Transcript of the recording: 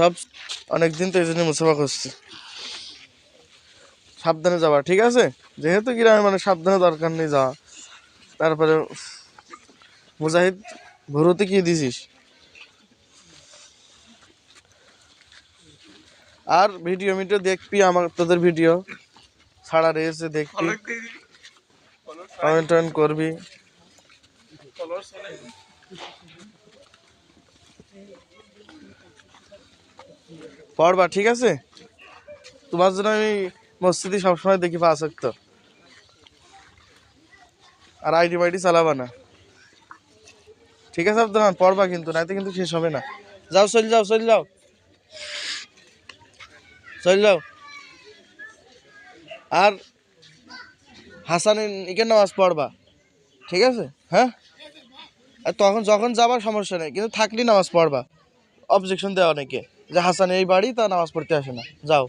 সব অনেক দিন তো এই জন্য মুসাফা করছি। সাবধানে যাওয়া ঠিক আছে? যেহেতু গ্রামে মানে সাবধানে দরকার নেই যাওয়া। তারপরে মুজাহিদ ভরুতে কি দিছিস? আর ভিডিও মিডিও দেখবি আমার তোদের ভিডিও। ছাড়া রয়েছে দেখবি। কমেন্ট টমেন্ট করবি। পড়বা, ঠিক আছে? তোমার জন্য আমি মসজিদে সবসময় দেখি পাঁচ ওয়াক্ত। আর আইডি মাইডি চালাবা না। ঠিক আছে আব্দুল পড়বা কিন্তু নাইতে কিন্তু শেষ হবে না। যাও, চল যাও চল যাও। চল যাও। আর হাসানের ইকের নামাজ পড়বা। ঠিক আছে? হ্যাঁ? আর তখন, যখন যাবার সমস্যা নেই, কিন্তু থাকলেই নামাজ পড়বা। অবজেকশন দেওয়া অনেকে। যে হাসান এই বাড়ি তা নামাজ পড়তে আসে না। যাও।